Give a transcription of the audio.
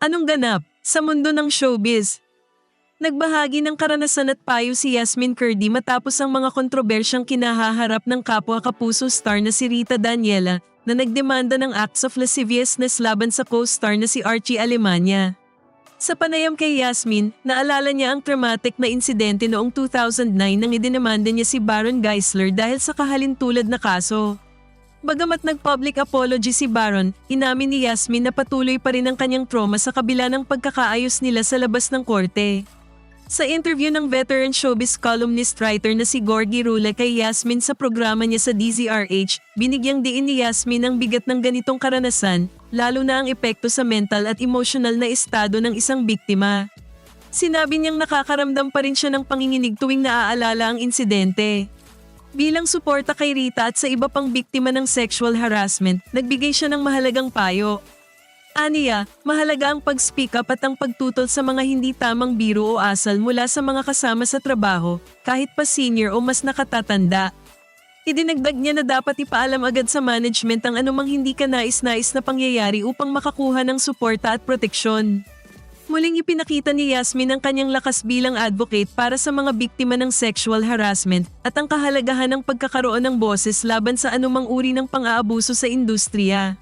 Anong ganap sa mundo ng showbiz? Nagbahagi ng karanasan at payo si Yasmin Curdy matapos ang mga kontrobersyang kinahaharap ng kapwa kapuso star na si Rita Daniela na nagdemanda ng acts of lasciviousness laban sa co-star na si Archie Alemania. Sa panayam kay Yasmin, naalala niya ang traumatic na insidente noong 2009 nang idinamanda niya si Baron Geisler dahil sa kahalintulad na kaso. Bagamat nag-public apology si Baron, inamin ni Yasmin na patuloy pa rin ang kanyang trauma sa kabila ng pagkakaayos nila sa labas ng korte. Sa interview ng veteran showbiz columnist writer na si Gorgie Rula kay Yasmin sa programa niya sa DZRH, binigyang diin ni Yasmin ang bigat ng ganitong karanasan, lalo na ang epekto sa mental at emotional na estado ng isang biktima. Sinabi niyang nakakaramdam pa rin siya ng panginginig tuwing naaalala ang insidente. Bilang suporta kay Rita at sa iba pang biktima ng sexual harassment, nagbigay siya ng mahalagang payo. Aniya, mahalaga ang pag-speak up at ang pagtutol sa mga hindi tamang biro o asal mula sa mga kasama sa trabaho, kahit pa senior o mas nakatatanda. Idinagdag niya na dapat ipaalam agad sa management ang anumang hindi ka nais-nais na pangyayari upang makakuha ng suporta at proteksyon. Muling ipinakita ni Yasmin ang kanyang lakas bilang advocate para sa mga biktima ng sexual harassment at ang kahalagahan ng pagkakaroon ng boses laban sa anumang uri ng pang-aabuso sa industriya.